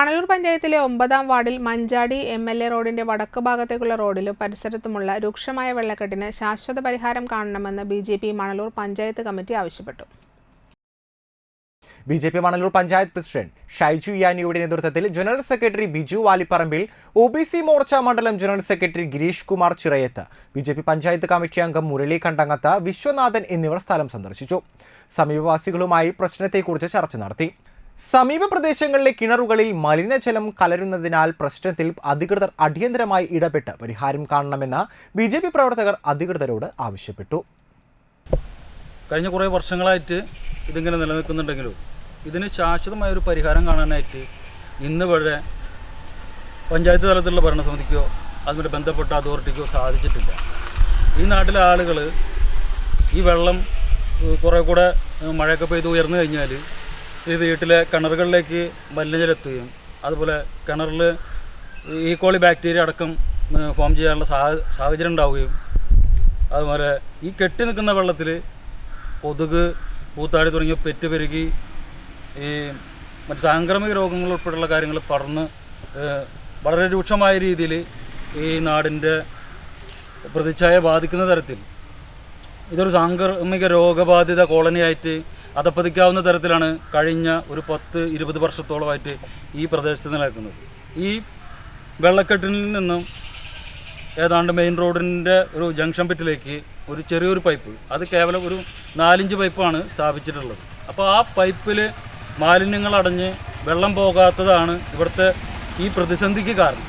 മണലൂർ പഞ്ചായത്തിലെ ഒമ്പതാം വാർഡിൽ മഞ്ചാടി എം എൽ എ റോഡിന്റെ വടക്ക് ഭാഗത്തേക്കുള്ള റോഡിലും പരിസരത്തുമുള്ള രൂക്ഷമായ വെള്ളക്കെട്ടിന് ശാശ്വത പരിഹാരം കാണണമെന്ന് B J P Manalur panchayat committee ആവശ്യപ്പെട്ടു. B J P Manalur panchayat president Shaiju യാനിയുടെ നേതൃത്വത്തിൽ general secretary Biju Valipparambil O B C Morcha മണ്ഡലം general secretary Girish Kumar Chirayath B J P panchayat committee അംഗം മുരളി കണ്ടങ്ങത്ത് വിശ്വനാഥൻ എന്നിവർ സ്ഥലം സന്ദർശിച്ചു. സമീപവാസികളുമായി പ്രശ്നത്തെക്കുറിച്ച് ചർച്ച നടത്തി. സമീപ പ്രദേശങ്ങളിലെ കിണറുകളിൽ മലിനജലം കലരുന്നതിനാൽ പ്രശ്നത്തിൽ അധികൃതർ അടിയന്തരമായി ഇടപെട്ട് പരിഹാരം കാണണമെന്ന് ബി ജെ പി പ്രവർത്തകർ അധികൃതരോട് ആവശ്യപ്പെട്ടു. കഴിഞ്ഞ കുറേ വർഷങ്ങളായിട്ട് ഇതിങ്ങനെ നിലനിൽക്കുന്നുണ്ടെങ്കിലും ഇതിന് ശാശ്വതമായ ഒരു പരിഹാരം കാണാനായിട്ട് ഇന്ന് വരെ പഞ്ചായത്ത് തലത്തിലുള്ള ഭരണസമിതിക്കോ അതുമായി ബന്ധപ്പെട്ട അതോറിറ്റിക്കോ സാധിച്ചിട്ടില്ല. ഈ നാട്ടിലെ ആളുകൾ ഈ വെള്ളം കുറേ കൂടെ മഴയൊക്കെ പെയ്ത് ഉയർന്നു കഴിഞ്ഞാൽ ഈ വീട്ടിലെ കിണറുകളിലേക്ക് മലിനജലം എത്തുകയും അതുപോലെ കിണറിൽ ഈ കോളി ബാക്ടീരിയ അടക്കം ഫോം ചെയ്യാനുള്ള സാഹ- സാഹചര്യം ഉണ്ടാവുകയും അതുപോലെ ഈ കെട്ടി നിൽക്കുന്ന വെള്ളത്തിൽ കൊതുക് പൂത്താടി തുടങ്ങിയ പെറ്റ് പെരുകി ഈ മറ്റ് സാംക്രമിക രോഗങ്ങൾ ഉൾപ്പെടെയുള്ള കാര്യങ്ങൾ പടർന്ന് വളരെ രൂക്ഷമായ രീതിയിൽ ഈ നാടിന്റെ പ്രതിച്ഛായ ബാധിക്കുന്ന തരത്തിൽ ഇതൊരു സാംക്രമിക രോഗബാധിത കോളനിയായിട്ട് അധപ്പതിക്കാവുന്ന തരത്തിലാണ് കഴിഞ്ഞ ഒരു പത്ത് ഇരുപത് വർഷത്തോളമായിട്ട് ഈ പ്രദേശത്ത് നിലനിൽക്കുന്നത്. ഈ വെള്ളക്കെട്ടിൽ നിന്നും ഏതാണ്ട് മെയിൻ റോഡിന്റെ ഒരു ജംഗ്ഷൻ പിറ്റിലേക്ക് ഒരു ചെറിയൊരു പൈപ്പ് അത് കേവലം ഒരു നാലിഞ്ച് പൈപ്പാണ് സ്ഥാപിച്ചിട്ടുള്ളത്. അപ്പോൾ ആ പൈപ്പിൽ മാലിന്യങ്ങൾ അടഞ്ഞ് വെള്ളം പോകാത്തതാണ് ഇവിടുത്തെ ഈ പ്രതിസന്ധിക്ക് കാരണം.